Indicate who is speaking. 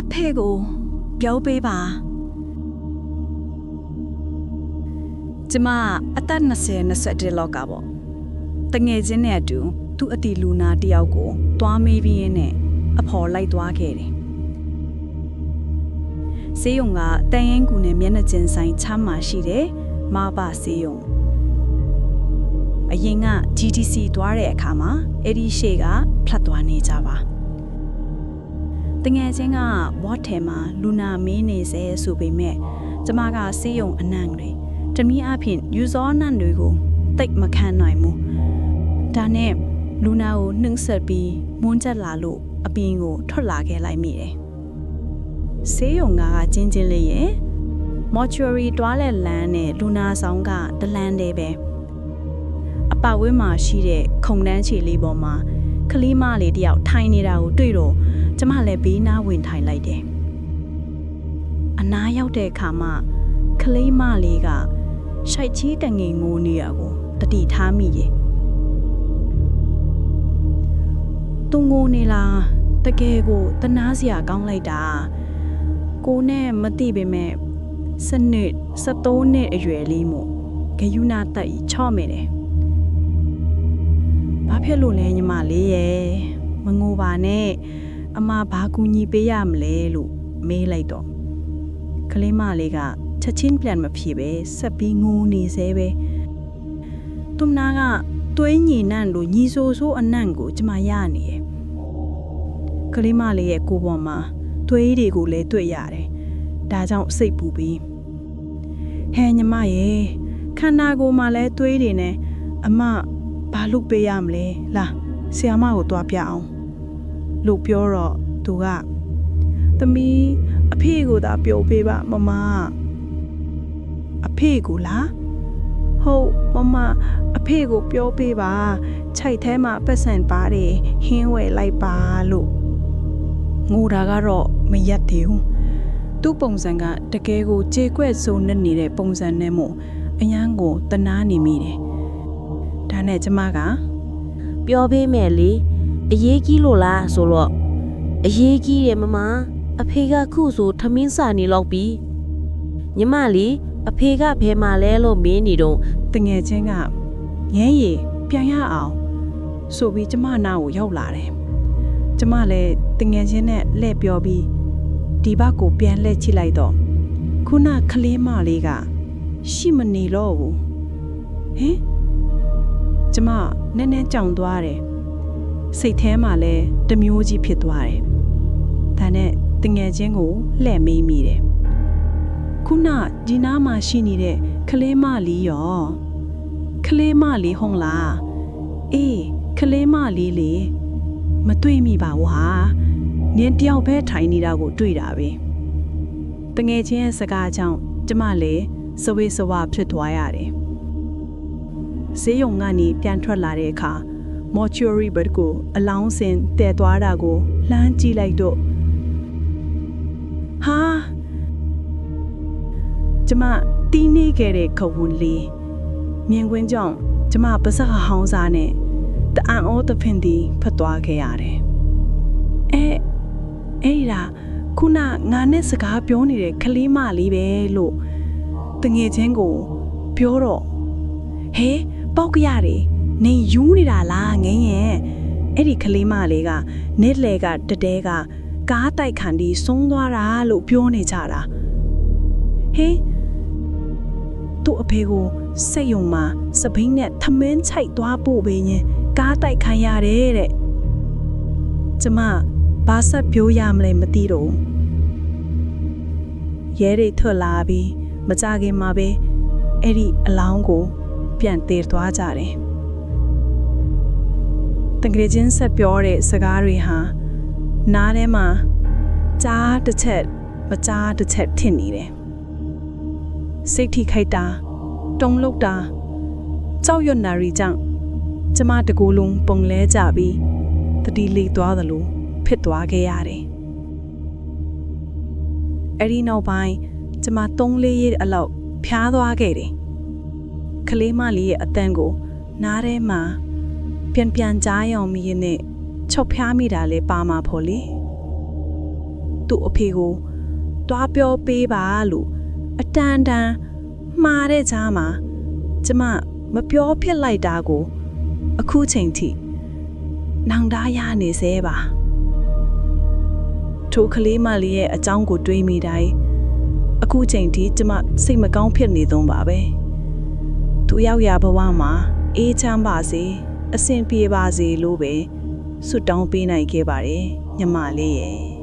Speaker 1: အဖေကိုပြောပေးပါကျမအသက်20 21လောက်ကပေါ့တငယ်ချင်းနဲ့အတူသူ့အတီလူနာတယောက်ကိုတွားမေးပြီးရင်းနဲ့အဖော်လိုက်သွားခဲ့တယ်ဆေးရုံကတန်ရင်ကူနဲ့မျက်နှာချင်းဆိုင်ချမ်းမှာရှိတယ်မဘာဆေးရုံအရင်က GTC သွားတဲ့အခါမှာအဲ့ဒီရှေ့ကဖြတ်သွားနေကြပါ တငယ်ချင်းကဝတ်ထဲမှာလူနာမင်းနေစေဆိုပေမဲ့ကျမကစေးရုံအနံ့တွေတမီးအဖြစ်ယူဇောနံ့တွေကိုတိတ်မခံနိုင်ဘူးဒါနဲ့လူနာကိုနှိမ့်ဆက်ပြီးမွန်းချက်လာလို့အပြင်ကိုထွက်လာခဲ့လိုက်မိတယ်စေးရုံကကျင်းချင်းလေးရဲ့ mortuary တွားတဲ့လမ်းနဲ့လူနာဆောင်ကတလန်းတည်းပဲအပဝင်းမှာရှိတဲ့ခုံတန်းချီလေးပေါ်မှာကလေးမလေးတယောက်ထိုင်နေတာကိုတွေ့တော့ ကျမလည်းဘေးနားဝင်ထိုင်လိုက်တယ်။အနားရောက်တဲ့အခါမှာကလေးမလေးကရှိုက်ချီးတငင်ငိုနေရကိုတတိထားမိရဲ့။သူငိုနေလားတကယ်ကိုတနာစရာကောင်းလိုက်တာ။ကိုနဲ့မသိပေမဲ့စနစ်73နှစ်အရွယ်လေးမို့ဂယုနာတက်ကြီးချော့မိတယ်။ဘာဖြစ်လို့လဲညီမလေးရဲ့မငိုပါနဲ့ အမဘာကူညီပေးရမလဲလို့မေးလိုက်တော့ကလေးမလေးကချက်ချင်းပြန်မဖြေပဲဆက်ပြီးငိုနေသေးပဲသူမနာကသွေးညီနန့်လို့ညီဆိုးဆိုးအနံ့ကိုကျမရနေရဲ့ကလေးမလေးရဲ့ကိုယ်ပေါ်မှာသွေးတွေကိုလည်းတွေ့ရတယ်ဒါကြောင့်စိတ်ပူပြီးဟဲညီမရဲ့ခန္ဓာကိုယ်မှာလည်းသွေးတွေနဲ့အမဘာလုပ်ပေးရမလဲလာဆီယမကိုတွားပြအောင် လို့ပြောတော့သူကသမီးအဖေကိုသာပြောပေးပါမမအဖေကိုလားဟုတ်မမအဖေကိုပြောပေးပါခြိုက်ထဲမှာပတ်စံပါတယ်ဟင်းဝယ်လိုက်ပါလို့ငိုတာကတော့မရက်သေးဘူးသူ့ပုံစံကတကယ်ကိုကြေကွက်ဆိုးနေနေတဲ့ပုံစံနဲ့မို့အရန်ကိုတနာနေမိတယ်ဒါနဲ့ကျမက
Speaker 2: ပြောပေးမယ်လေ အရေးကြီးလို့လားဆိုတော့အရေးကြီးတယ်မမအဖေကခုဆိုထမင်းစာနေလောက်ပြီညီမလေးအဖေကဘယ်မှာလဲလို့မင်းနေတော့
Speaker 1: တငယ်ချင်းကငဲရည်ပြန်ရအောင်ဆိုပြီးကျမနာကိုရောက်လာတယ်။ကျမလည်းတငယ်ချင်းနဲ့လှည့်ပြောပြီးဒီဘက်ကိုပြန်လှည့်ချိလိုက်တော့ခုနကလေးမလေးကရှိမနေတော့ဘူး။ဟင်ကျမနည်းနည်းကြောင်သွားတယ်။ စိတ်ထဲမှာလည်းတမျိုးကြီးဖြစ်သွားတယ်။ဒါနဲ့တငယ်ချင်းကိုလှည့်မေးမိတယ်။ခုနဒီနားမှာရှိနေတဲ့ကလေးမလေးရောကလေးမလေးဟုတ်လားအေးကလေးမလေးလေမတွေ့မိပါဘူးဟာနင်တယောက်ပဲထိုင်နေတာကိုတွေ့တာပဲတငယ်ချင်းရဲ့စကားကြောင့်ကျမလည်းစဝေးစဝါဖြစ်သွားရတယ်ဈေးရုံကနေပြန်ထွက်လာတဲ့အခါ mortuary bed ကိုအလောင်းစင်တည်သွားတာကိုလှမ်းကြည့်လိုက်တော့ဟာကျမတီးနေခဲ့တဲ့ခဝွန်လေးမြင်ကွင်းကြောင့်ကျမပါစကဟောင်းစားနဲ့တအံ့ဩသဖြင့်ဒီဖတ်သွားခဲ့ရတယ်။အဲအဲ့ဒီဒါခုနငါနဲ့စကားပြောနေတဲ့ကလေးမလေးပဲလို့တငယ်ချင်းကိုပြောတော့ဟဲပေါက်ကရတယ် နေယူးနေတာလားငင်းရဲ့အဲ့ဒီကလေးမလေးကနစ်လေကတတဲကကားတိုက်ခံဒီဆုံးသွားတာလို့ပြောနေကြတာဟေးသူ့အဖေကိုစိတ်ယုံမှာစပိန်နဲ့ထမင်းချိုက်သွားပို့ပေးရင်ကားတိုက်ခံရတယ်တဲ့ကျမဘာဆက်ပြောရမလဲမသိတော့ဘူးရဲတွေထွက်လာပြီးမကြခင်မှာပဲအဲ့ဒီအလောင်းကို ပြန်တည်သွားကြတယ် တကယ်ချင်းဆက်ပြောတဲ့စကားတွေဟာနားထဲမှာကြားတစ်ချက်မကြားတစ်ချက်ထင်နေတယ်စိတ်ထိခိုက်တာတုံလုတ်တာကြောက်ရွံ့နာရီကြောင့်ကျမတကူလုံးပုံလဲကြပြီးတတိလေးသွားသလိုဖြစ်သွားခဲ့ရတယ်။အဲ့ဒီနောက်ပိုင်းကျမ၃လေးရက်အလောက်ဖျားသွားခဲ့တယ်။ကလေးမလေးရဲ့အတန်းကိုနားထဲမှာ ပြန်ပြန်ကြားရောင်မိရနဲ့ချောက်ဖျားမိတာလဲပါမှာဖို့လေ။သူ့အဖေကိုတွားပြောပေးပါလို့အတန်တန်မှားတဲ့ကြားမှာကျမမပြောဖြစ်လိုက်တာကို အခုချိန်ထိနောင်တရနေသေးပါထိုကလေးမလေးရဲ့အကြောင်းကိုတွေးမိတိုင်းအခုချိန်ထိကျမစိတ်မကောင်းဖြစ်နေသုံးပါပဲသူရောက်ရဘဝမှာအေးချမ်းပါစေ အဆင်ပြေပါစေလို့ပဲဆုတောင်းပေးနိုင်ခဲ့ပါတယ်ညီမလေးရဲ့